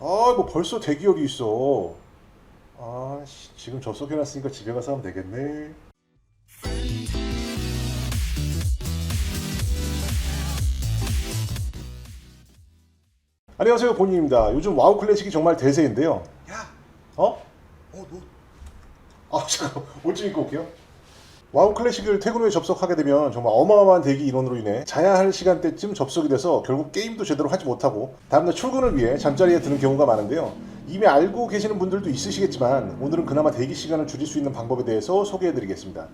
아, 뭐 벌써 대기열이 있어. 아, 씨, 지금 접속해놨으니까 집에 가서 하면 되겠네. 안녕하세요, 본인입니다. 요즘 와우 클래식이 정말 대세인데요. 야, 어? 어, 너 아, 잠깐, 옷 좀 입고 올게요. 와우 클래식을 퇴근 후에 접속하게 되면 정말 어마어마한 대기 인원으로 인해 자야 할 시간대쯤 접속이 돼서 결국 게임도 제대로 하지 못하고 다음날 출근을 위해 잠자리에 드는 경우가 많은데요. 이미 알고 계시는 분들도 있으시겠지만 오늘은 그나마 대기 시간을 줄일 수 있는 방법에 대해서 소개해드리겠습니다.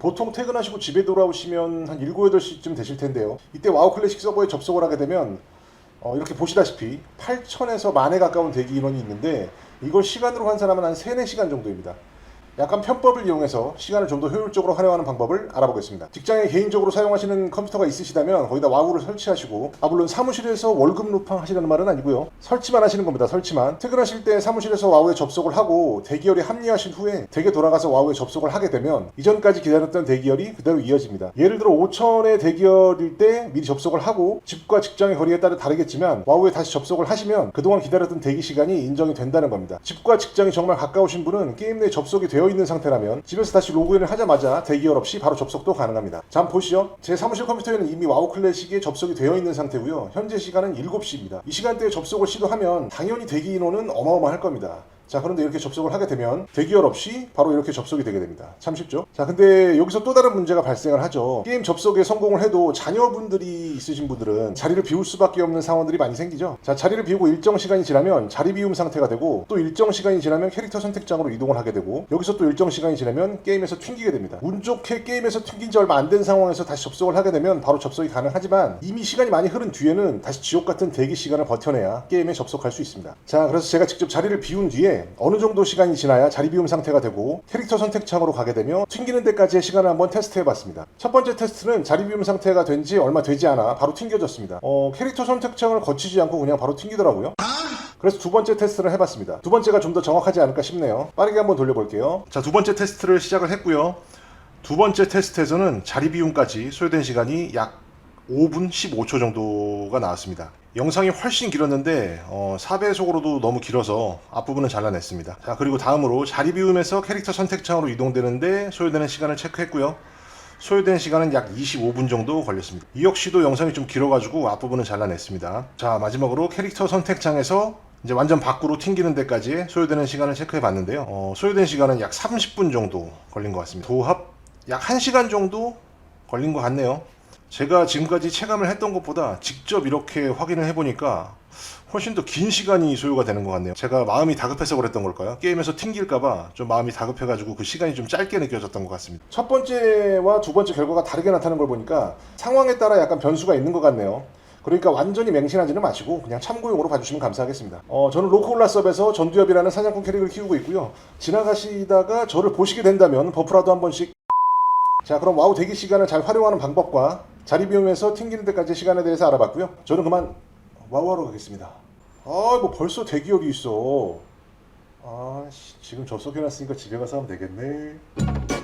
보통 퇴근하시고 집에 돌아오시면 한 7, 8시쯤 되실 텐데요. 이때 와우 클래식 서버에 접속을 하게 되면 어, 이렇게 보시다시피 8천에서 만에 가까운 대기 인원이 있는데 이걸 시간으로 환산하면 한 3, 4시간 정도입니다. 약간 편법을 이용해서 시간을 좀 더 효율적으로 활용하는 방법을 알아보겠습니다. 직장에 개인적으로 사용하시는 컴퓨터가 있으시다면 거기다 와우를 설치하시고 아 물론 사무실에서 월급 루팡 하시라는 말은 아니고요. 설치만 하시는 겁니다. 설치만. 퇴근하실 때 사무실에서 와우에 접속을 하고 대기열에 합류하신 후에 댁에 돌아가서 와우에 접속을 하게 되면 이전까지 기다렸던 대기열이 그대로 이어집니다. 예를 들어 5천의 대기열일 때 미리 접속을 하고 집과 직장의 거리에 따라 다르겠지만 와우에 다시 접속을 하시면 그동안 기다렸던 대기 시간이 인정이 된다는 겁니다. 집과 직장이 정말 가까우신 분은 게임 내 접속이 되어 있는 상태라면 집에서 다시 로그인을 하자마자 대기열 없이 바로 접속도 가능합니다. 자, 한번 보시죠. 제 사무실 컴퓨터에는 이미 와우 클래식에 접속이 되어 있는 상태고요. 현재 시간은 7시입니다. 이 시간대에 접속을 시도하면 당연히 대기 인원은 어마어마할 겁니다. 자 그런데 이렇게 접속을 하게 되면 대기열 없이 바로 이렇게 접속이 되게 됩니다. 참 쉽죠? 자 근데 여기서 또 다른 문제가 발생을 하죠. 게임 접속에 성공을 해도 자녀분들이 있으신 분들은 자리를 비울 수밖에 없는 상황들이 많이 생기죠. 자 자리를 비우고 일정 시간이 지나면 자리 비움 상태가 되고 또 일정 시간이 지나면 캐릭터 선택장으로 이동을 하게 되고 여기서 또 일정 시간이 지나면 게임에서 튕기게 됩니다. 운 좋게 게임에서 튕긴 지 얼마 안 된 상황에서 다시 접속을 하게 되면 바로 접속이 가능하지만 이미 시간이 많이 흐른 뒤에는 다시 지옥 같은 대기 시간을 버텨내야 게임에 접속할 수 있습니다. 자 그래서 제가 직접 자리를 비운 뒤에 어느 정도 시간이 지나야 자리 비움 상태가 되고 캐릭터 선택 창으로 가게 되며 튕기는 데까지의 시간을 한번 테스트해 봤습니다. 첫 번째 테스트는 자리 비움 상태가 된 지 얼마 되지 않아 바로 튕겨졌습니다. 어, 캐릭터 선택 창을 거치지 않고 그냥 바로 튕기더라고요. 그래서 두 번째 테스트를 해봤습니다. 두 번째가 좀 더 정확하지 않을까 싶네요. 빠르게 한번 돌려볼게요. 자, 두 번째 테스트를 시작을 했고요. 두 번째 테스트에서는 자리 비움까지 소요된 시간이 약 5분 15초 정도가 나왔습니다. 영상이 훨씬 길었는데 어, 4배속으로도 너무 길어서 앞부분은 잘라냈습니다. 자 그리고 다음으로 자리 비움에서 캐릭터 선택창으로 이동되는데 소요되는 시간을 체크했고요. 소요된 시간은 약 25분 정도 걸렸습니다. 이 역시도 영상이 좀 길어가지고 앞부분은 잘라냈습니다. 자 마지막으로 캐릭터 선택창에서 이제 완전 밖으로 튕기는 데까지 소요되는 시간을 체크해 봤는데요. 어, 소요된 시간은 약 30분 정도 걸린 것 같습니다. 도합 약 1시간 정도 걸린 것 같네요. 제가 지금까지 체감을 했던 것보다 직접 이렇게 확인을 해보니까 훨씬 더 긴 시간이 소요가 되는 것 같네요. 제가 마음이 다급해서 그랬던 걸까요? 게임에서 튕길까봐 좀 마음이 다급해가지고 그 시간이 좀 짧게 느껴졌던 것 같습니다. 첫 번째와 두 번째 결과가 다르게 나타나는 걸 보니까 상황에 따라 약간 변수가 있는 것 같네요. 그러니까 완전히 맹신하지는 마시고 그냥 참고용으로 봐주시면 감사하겠습니다. 어, 저는 로코올라섭에서 전두엽이라는 사냥꾼 캐릭을 키우고 있고요. 지나가시다가 저를 보시게 된다면 버프라도 한 번씩 자 그럼 와우 대기 시간을 잘 활용하는 방법과 자리 비용에서 튕기는 데까지 시간에 대해서 알아봤고요. 저는 그만 와우하러 가겠습니다. 아뭐 벌써 대기열이 있어. 아 씨, 지금 접속해놨으니까 집에 가서 하면 되겠네.